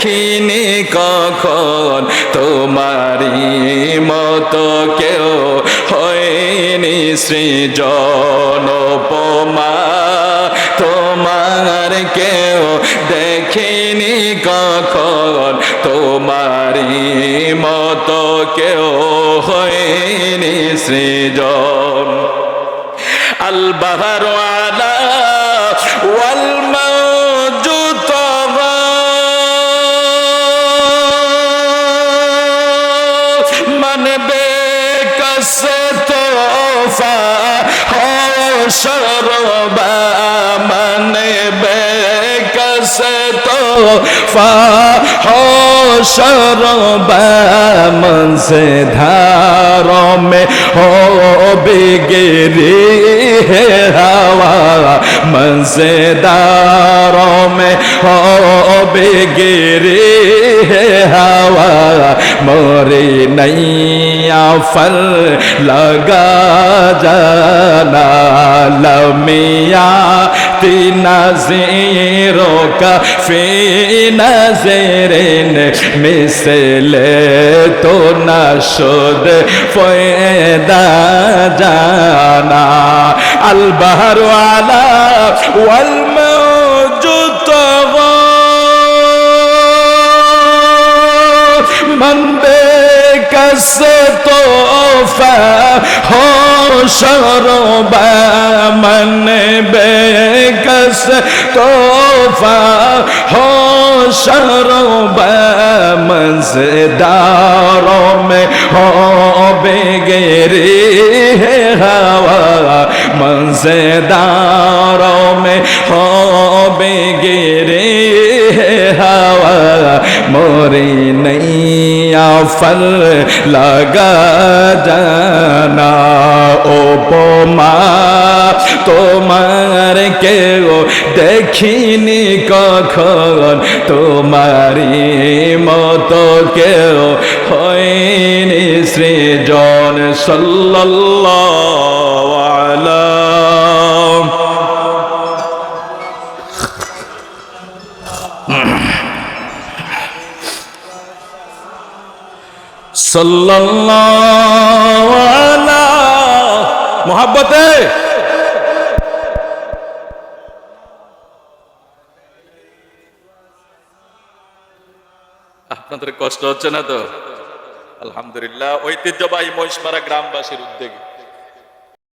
দেখিনি কখন তোমারি মতো কেউ হয়নি সৃজন উপমা। তোমার কেউ দেখিনি কখন তোমারি মতো কেউ হয়নি সৃজন। আল আলা मन बेकस तोहफा हो, शरबा मन बेकस तोहफा हो, शरबा मन से धारों में हो, बिगरी है हवा। मन से धारों में हो, बिगरी है हवा। मोरी नैया फल लगा जाना लमिया तीन नजीरों का फी नजरिन मिसले तो न शुद फैदा जाना अलबहर वाला वल কাছে তোফা সরবা মানবে কাছে তোফা সরবা মজদার মে হবে গেরে হাওয়া মজদার মে হবে গেরে হাওয়া মরে ফল লগা জানা উপমা তোমার কেউ দেখিনি কখন? তোমারি মতো কেউ হয়নি সৃজন সাল্লাল্লাহু আলা মোহাব্বতে। আপনাদের কষ্ট হচ্ছে না তো? আলহামদুলিল্লাহ ঐতিহ্যবাহী মহিষমারা গ্রামবাসীর উদ্যোগে।